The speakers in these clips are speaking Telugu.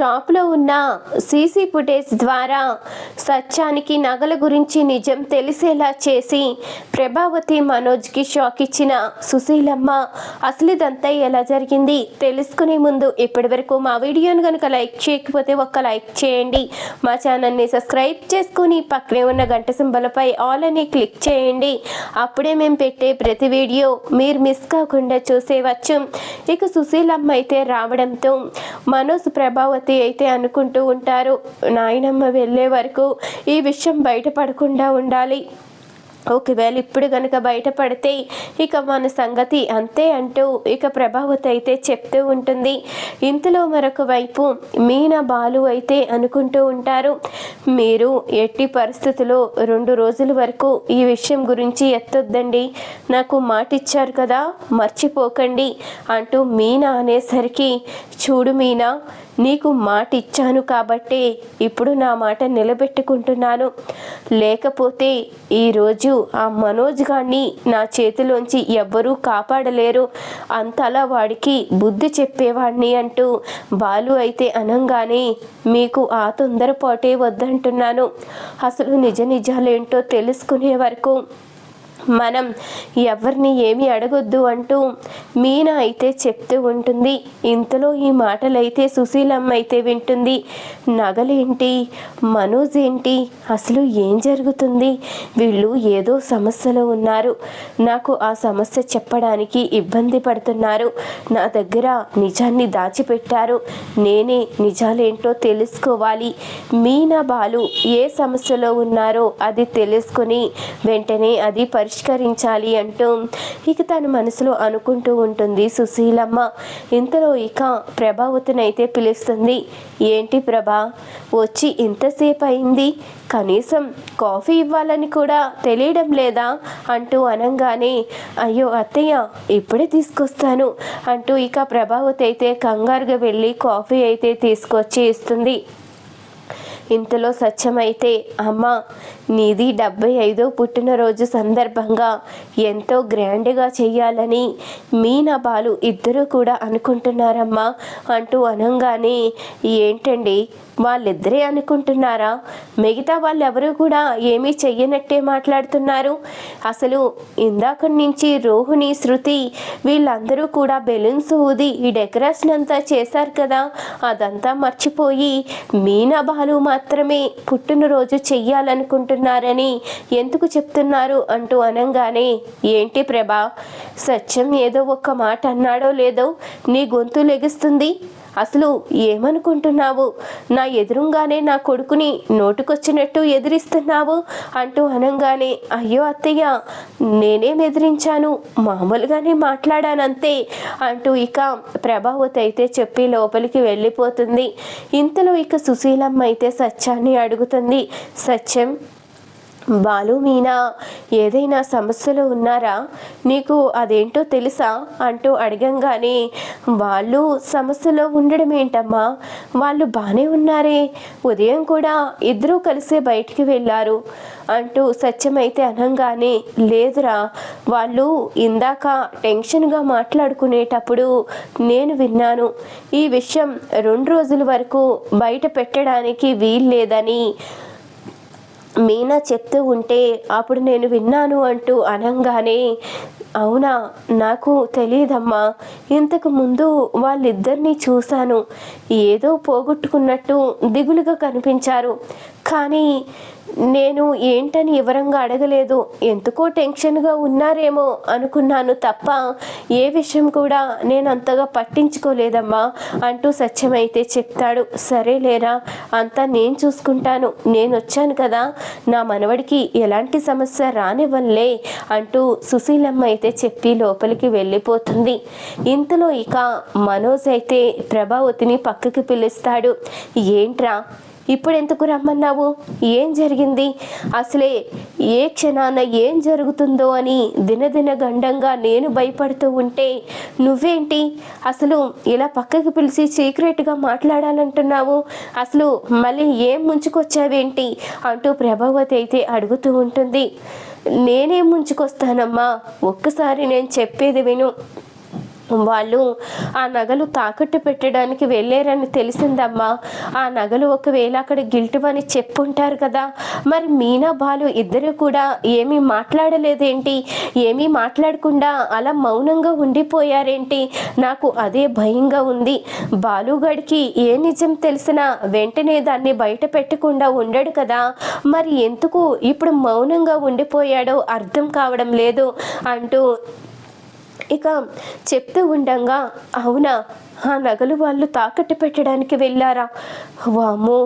షాప్లో ఉన్న సీసీ ఫుటేజ్ ద్వారా సత్యానికి నగల గురించి నిజం తెలిసేలా చేసి ప్రభావతి మనోజ్కి షాక్ ఇచ్చిన సుశీలమ్మ అసలు ఇదంతా ఎలా జరిగింది? తెలుసుకునే ముందు ఇప్పటి వరకు మా వీడియోను కనుక లైక్ చేయకపోతే ఒక్క లైక్ చేయండి. మా ఛానల్ని సబ్స్క్రైబ్ చేసుకుని పక్కనే ఉన్న గంట సింబలపై ఆల్ అని క్లిక్ చేయండి. అప్పుడే మేము పెట్టే ప్రతి వీడియో మీరు మిస్ కాకుండా చూసేవచ్చు. ఇక సుశీలమ్మ అయితే రావడంతో మనోజ్ ప్రభావతి అయితే అనుకుంటూ ఉంటారు. నాయనమ్మ వెళ్ళే వరకు ఈ విషయం బయటపడకుండా ఉండాలి. ఒకవేళ ఇప్పుడు కనుక బయటపడితే ఇక మన సంగతి అంతే అంటూ ఇక ప్రభావతి అయితే చెప్తూ ఉంటుంది. ఇంతలో మరొక వైపు మీనా బాలు అయితే అనుకుంటూ ఉంటారు. మీరు ఎట్టి పరిస్థితుల్లో రెండు రోజుల వరకు ఈ విషయం గురించి ఎత్తొద్దండి. నాకు మాట ఇచ్చారు కదా మర్చిపోకండి అంటూ మీనా అనేసరికి చూడు మీనా నీకు మాట ఇచ్చాను కాబట్టే ఇప్పుడు నా మాట నిలబెట్టుకుంటున్నాను. లేకపోతే ఈరోజు ఆ మనోజ్ గారిని నా చేతిలోంచి ఎవ్వరూ కాపాడలేరు. అంతలా వాడికి బుద్ధి చెప్పేవాడిని అంటూ బాలు అయితే అనంగానే మీకు ఆ తొందరపాటే వద్దంటున్నాను. అసలు నిజ నిజాలేంటో తెలుసుకునే వరకు మనం ఎవరిని ఏమి అడగొద్దు అంటూ మీనా అయితే చెప్తూ ఉంటుంది. ఇంతలో ఈ మాటలైతే సుశీలమ్మ అయితే వింటుంది. నగలేంటి? మనోజ్ ఏంటి? అసలు ఏం జరుగుతుంది? వీళ్ళు ఏదో సమస్యలో ఉన్నారు. నాకు ఆ సమస్య చెప్పడానికి ఇబ్బంది పడుతున్నారు. నా దగ్గర నిజాన్ని దాచిపెట్టారు. నేనే నిజాలేంటో తెలుసుకోవాలి. మీనా బాలు ఏ సమస్యలో ఉన్నారో అది తెలుసుకొని వెంటనే అది పరి పరిష్కరించాలి అంటూ ఇక తన మనసులో అనుకుంటూ ఉంటుంది. సుశీలమ్మ ఇంతలో ఇక ప్రభావతినైతే పిలుస్తుంది. ఏంటి ప్రభా? వచ్చి ఇంతసేపు అయింది కనీసం కాఫీ ఇవ్వాలని కూడా తెలియడం లేదా? అంటూ అనంగానే అయ్యో అత్తయ్య ఇప్పుడే తీసుకొస్తాను. అంటూ ఇక ప్రభావతి అయితే కంగారుగా వెళ్ళి కాఫీ అయితే తీసుకొచ్చి ఇస్తుంది. ఇంతలో సత్యమైతే అమ్మ నీది డెబ్బై ఐదో పుట్టినరోజు సందర్భంగా ఎంతో గ్రాండ్గా చేయాలని మీనా బాలు ఇద్దరూ కూడా అనుకుంటున్నారమ్మా అంటూ అనంగానే ఏంటండి వాళ్ళిద్దరే అనుకుంటున్నారా? మిగతా వాళ్ళెవరూ కూడా ఏమీ చెయ్యనట్టే మాట్లాడుతున్నారు. అసలు ఇందాక నుంచి రోహిణి శృతి వీళ్ళందరూ కూడా బెలూన్స్ ఊది ఈ డెకరేషన్ అంతా చేశారు కదా అదంతా మర్చిపోయి మీనా బాలు మాత్రమే పుట్టినరోజు చెప్తున్నారని ఎందుకు చెప్తున్నారు అంటూ అనంగానే ఏంటి ప్రభా సత్యం ఏదో ఒక్క మాట అన్నాడో లేదో నీ గొంతు లెగుస్తుంది? అసలు ఏమనుకుంటున్నావు? నా ఎదురుగానే నా కొడుకుని నోటుకొచ్చినట్టు ఎదిరిస్తున్నావు? అంటూ అనంగానే అయ్యో అత్తయ్య నేనేం ఎదిరించాను? మామూలుగానే మాట్లాడానంతే అంటూ ఇక ప్రభావతి అయితే చెప్పి లోపలికి వెళ్ళిపోతుంది. ఇంతలో ఇక సుశీలమ్మ అయితే సత్యాన్ని అడుగుతుంది. సత్యం బాలు మీనా ఏదైనా సమస్యలు ఉన్నారా? నీకు అదేంటో తెలుసా? అంటూ అడగంగానే వాళ్ళు సమస్యలో ఉండడం ఏంటమ్మా? వాళ్ళు బాగానే ఉన్నారే. ఉదయం కూడా ఇద్దరూ కలిసే బయటికి వెళ్ళారు. అంటూ సత్యమైతే అనంగానే లేదురా వాళ్ళు ఇందాక టెన్షన్గా మాట్లాడుకునేటప్పుడు నేను విన్నాను. ఈ విషయం రెండు రోజుల వరకు బయట పెట్టడానికి వీల్లేదని మీనా చెప్తూ ఉంటే అప్పుడు నేను విన్నాను అంటూ అనంగానే అవునా నాకు తెలియదమ్మా ఇంతకు ముందు వాళ్ళిద్దరినీ చూశాను. ఏదో పోగొట్టుకున్నట్టు దిగులుగా కనిపించారు. కానీ నేను ఏంటని వివరంగా అడగలేదు. ఎందుకో టెన్షన్గా ఉన్నారేమో అనుకున్నాను తప్ప ఏ విషయం కూడా నేను అంతగా పట్టించుకోలేదమ్మా అంటూ సత్యమైతే చెప్తాడు. సరే లేరా అంతా నేను చూసుకుంటాను. నేను వచ్చాను కదా నా మనవడికి ఎలాంటి సమస్య రానివ్వలే అంటూ సుశీలమ్మ అయితే చెప్పి లోపలికి వెళ్ళిపోతుంది. ఇంతలో ఇక మనోజ్ అయితే ప్రభావతిని పక్కకి పిలుస్తాడు. ఏంట్రా ఇప్పుడు ఎందుకు రమ్మన్నావు? ఏం జరిగింది? అసలే ఏ క్షణాన ఏం జరుగుతుందో అని దినదిన గండంగా నేను భయపడుతూ ఉంటే నువ్వేంటి? అసలు ఇలా పక్కకి పిలిచి సీక్రెట్గా మాట్లాడాలంటున్నావు? అసలు మళ్ళీ ఏం ముంచుకొచ్చావేంటి? అంటూ ప్రభావతి అయితే అడుగుతూ ఉంటుంది. నేనేం ముంచుకొస్తానమ్మా? ఒక్కసారి నేను చెప్పేది విను. వాళ్ళు ఆ నగలు తాకట్టు పెట్టడానికి వెళ్ళారని తెలిసిందమ్మా. ఆ నగలు ఒకవేళ అక్కడ గిల్ట్ అని చెప్పుంటారు కదా. మరి మీనా బాలు ఇద్దరు కూడా ఏమీ మాట్లాడలేదేంటి? ఏమీ మాట్లాడకుండా అలా మౌనంగా ఉండిపోయారేంటి? నాకు అదే భయంగా ఉంది. బాలుగడికి ఏ నిజం తెలిసినా వెంటనే దాన్ని బయట పెట్టకుండా ఉండడు కదా. మరి ఎందుకు ఇప్పుడు మౌనంగా ఉండిపోయాడో అర్థం కావడం లేదు అంటూ ఇక చెప్తూ ఉండంగా అవునా? ఆ నగలు వాళ్ళు తాకట్టు పెట్టడానికి వెళ్ళారా? వామ్మో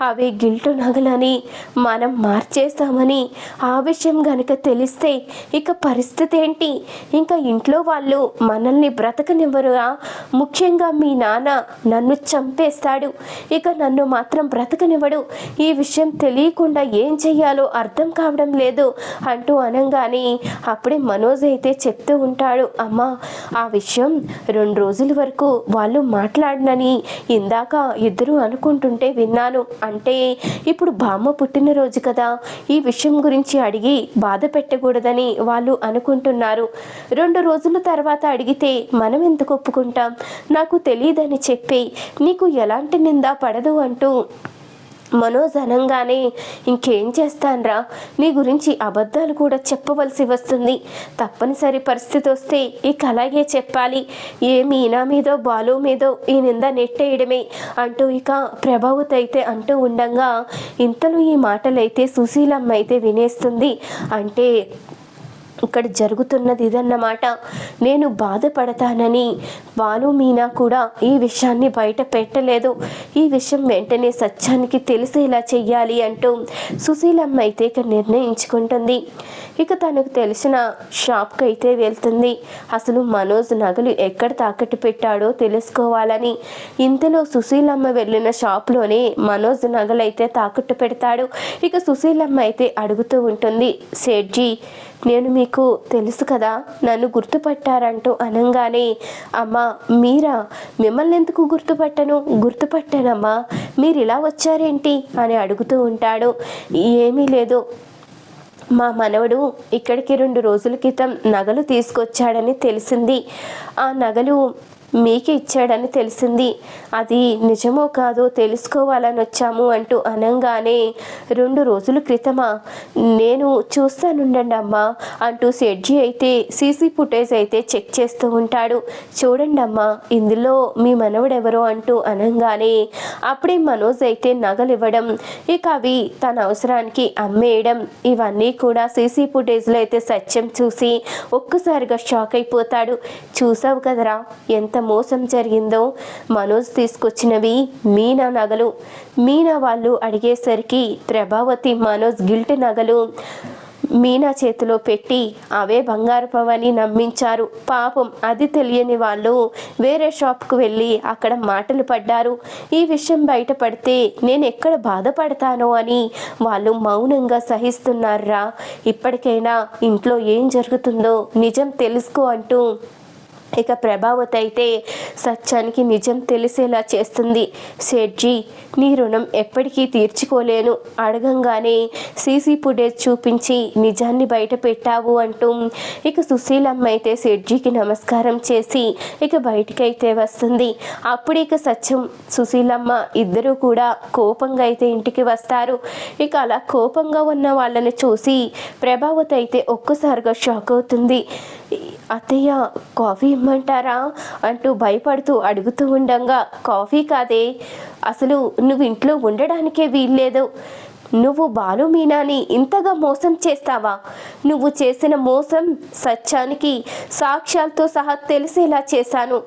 అవి గిల్టు నగలని మనం మార్చేస్తామని ఆ విషయం గనుక తెలిస్తే ఇక పరిస్థితి ఏంటి? ఇంకా ఇంట్లో వాళ్ళు మనల్ని బ్రతకనివ్వరుగా? ముఖ్యంగా మీ నాన్న నన్ను చంపేస్తాడు. ఇక నన్ను మాత్రం బ్రతకనివ్వడు. ఈ విషయం తెలియకుండా ఏం చెయ్యాలో అర్థం కావడం లేదు అంటూ అనగానే అప్పుడే మనోజ్ అయితే చెప్తూ ఉంటాడు అమ్మ ఆ విషయం రెండు రోజుల వరకు వాళ్ళు మాట్లాడనని ఇందాక ఇద్దరు అనుకుంటుంటే విన్నాను. అంటే ఇప్పుడు బామ్మ పుట్టినరోజు కదా ఈ విషయం గురించి అడిగి బాధ పెట్టకూడదని వాళ్ళు అనుకుంటున్నారు. రెండు రోజుల తర్వాత అడిగితే మనం ఎందుకు ఒప్పుకుంటాం? నాకు తెలియదని చెప్పి నీకు ఎలాంటి నింద పడదు అంటూ మనోజ్ అనంగానే ఇంకేం చేస్తాన్రా? నీ గురించి అబద్ధాలు కూడా చెప్పవలసి వస్తుంది. తప్పనిసరి పరిస్థితి వస్తే ఇక అలాగే చెప్పాలి. ఏ మీనా మీదో బాలు మీదో ఈ నింద నెట్టేయడమే అంటూ ఇక ప్రభావత్ అయితే అంటూ ఉండంగా ఇంతలో ఈ మాటలైతే సుశీలమ్మ అయితే వినేస్తుంది. అంటే ఇక్కడ జరుగుతున్నది ఇదన్నమాట. నేను బాధపడతానని బాలు మీనా కూడా ఈ విషయాన్ని బయట పెట్టలేదు. ఈ విషయం వెంటనే సత్యానికి తెలిసేలా చెయ్యాలి అంటూ సుశీలమ్మ అయితే ఇక నిర్ణయించుకుంటుంది. ఇక తనకు తెలిసిన షాప్కి అయితే వెళ్తుంది. అసలు మనోజ్ నగలు ఎక్కడ తాకట్టు పెట్టాడో తెలుసుకోవాలని. ఇంతలో సుశీలమ్మ వెళ్ళిన షాప్లోనే మనోజ్ నగలు అయితే తాకట్టు పెడతాడు. ఇక సుశీలమ్మ అయితే అడుగుతూ ఉంటుంది సేట్జీ నేను మీకు తెలుసు కదా నన్ను గుర్తుపట్టారంటూ అనంగానే అమ్మా మీరా? మిమ్మల్ని ఎందుకు గుర్తుపట్టను? గుర్తుపట్టానమ్మా. మీరు ఇలా వచ్చారేంటి? అని అడుగుతూ ఉంటాడు. ఏమీ లేదు. మా మనవడు ఇక్కడికి రెండు రోజుల క్రితం నగలు తీసుకొచ్చాడని తెలిసింది. ఆ నగలు మీకే ఇచ్చాడని తెలిసింది. అది నిజమో కాదో తెలుసుకోవాలని వచ్చాము అంటూ అనంగానే రెండు రోజుల క్రితమా? నేను చూస్తానుండండి అమ్మా అంటూ సెడ్జి అయితే సీసీ ఫుటేజ్ అయితే చెక్ చేస్తూ ఉంటాడు. చూడండి అమ్మా ఇందులో మీ మనవడెవరో అంటూ అనంగానే అప్పుడే మనోజ్ అయితే నగలు ఇవ్వడం ఇక అవి తన అవసరానికి అమ్మేయడం ఇవన్నీ కూడా సీసీ ఫుటేజ్లో అయితే సత్యం చూసి ఒక్కసారిగా షాక్ అయిపోతాడు. చూసావు కదరా ఎంత మోసం జరిగిందో మనోజ్ తీసుకొచ్చినవి మీనా నగలు. మీనా వాళ్ళు అడిగేసరికి ప్రభావతి మనోజ్ గిల్ట్ నగలు మీనా చేతిలో పెట్టి అవే బంగారుపవని నమ్మించారు. పాపం అది తెలియని వాళ్ళు వేరే షాప్కు వెళ్ళి అక్కడ మాటలు పడ్డారు. ఈ విషయం బయటపడితే నేను ఎక్కడ బాధపడతానో అని వాళ్ళు మౌనంగా సహిస్తున్నారా? ఇప్పటికైనా ఇంట్లో ఏం జరుగుతుందో నిజం తెలుసుకో అంటూ ఇక ప్రభావతి అయితే సత్యానికి నిజం తెలిసేలా చేస్తుంది. సేట్జీ నీ రుణం ఎప్పటికీ తీర్చుకోలేను. అడగంగానే సీసీ ఫుటేజ్ చూపించి నిజాన్ని బయట పెట్టావు అంటూ ఇక సుశీలమ్మ అయితే సేట్జీకి నమస్కారం చేసి ఇక బయటికైతే వస్తుంది. అప్పుడు ఇక సత్యం సుశీలమ్మ ఇద్దరూ కూడా కోపంగా అయితే ఇంటికి వస్తారు. ఇక అలా కోపంగా ఉన్న వాళ్ళని చూసి ప్రభావతి అయితే ఒక్కసారిగా షాక్ అవుతుంది. అత్తయ్య కాఫీ ఇమ్మంటారా అంటూ భయపడుతూ అడుగుతూ ఉండంగా కాఫీ కాదే. అసలు నువ్వు ఇంట్లో ఉండడానికే వీల్లేదు. నువ్వు బాలు మీనాని ఇంతగా మోసం చేస్తావా? నువ్వు చేసిన మోసం సత్యానికి సాక్ష్యాలతో సహా తెలిసేలా చేశాను.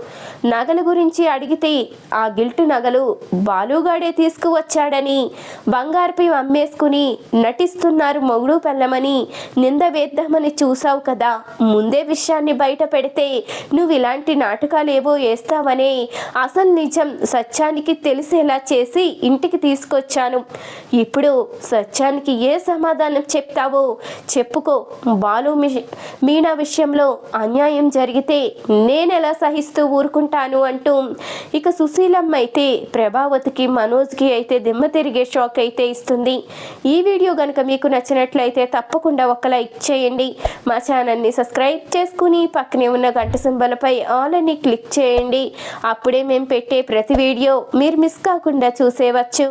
నగల గురించి అడిగితే ఆ గిల్టు నగలు బాలుగాడే తీసుకువచ్చాడని బంగారుపై అమ్మేసుకుని నటిస్తున్నారు మొగుడు పెళ్ళమని నింద వేద్దామని చూసావు కదా. ముందే విషయాన్ని బయట పెడితే నువ్వు ఇలాంటి నాటకాలు ఏవో వేస్తావనే అసలు నిజం సత్యానికి తెలిసేలా చేసి ఇంటికి తీసుకొచ్చాను. ఇప్పుడు సత్యానికి ఏ సమాధానం చెప్తావో చెప్పుకో. బాలు మీ- మీనా విషయంలో అన్యాయం జరిగితే నేనెలా సహిస్తూ ఊరుకుంటాను అంటూ ఇక సుశీలమ్మ అయితే ప్రభావతికి మనోజ్కి అయితే దిమ్మ తిరిగే షాక్ అయితే ఇస్తుంది. ఈ వీడియో కనుక మీకు నచ్చినట్లయితే తప్పకుండా ఒక లైక్ చేయండి. మా ఛానల్ని సబ్స్క్రైబ్ చేసుకుని పక్కనే ఉన్న గంట సింబలపై ఆల్ అని క్లిక్ చేయండి. అప్పుడే మేము పెట్టే ప్రతి వీడియో మీరు మిస్ కాకుండా చూసేవచ్చు.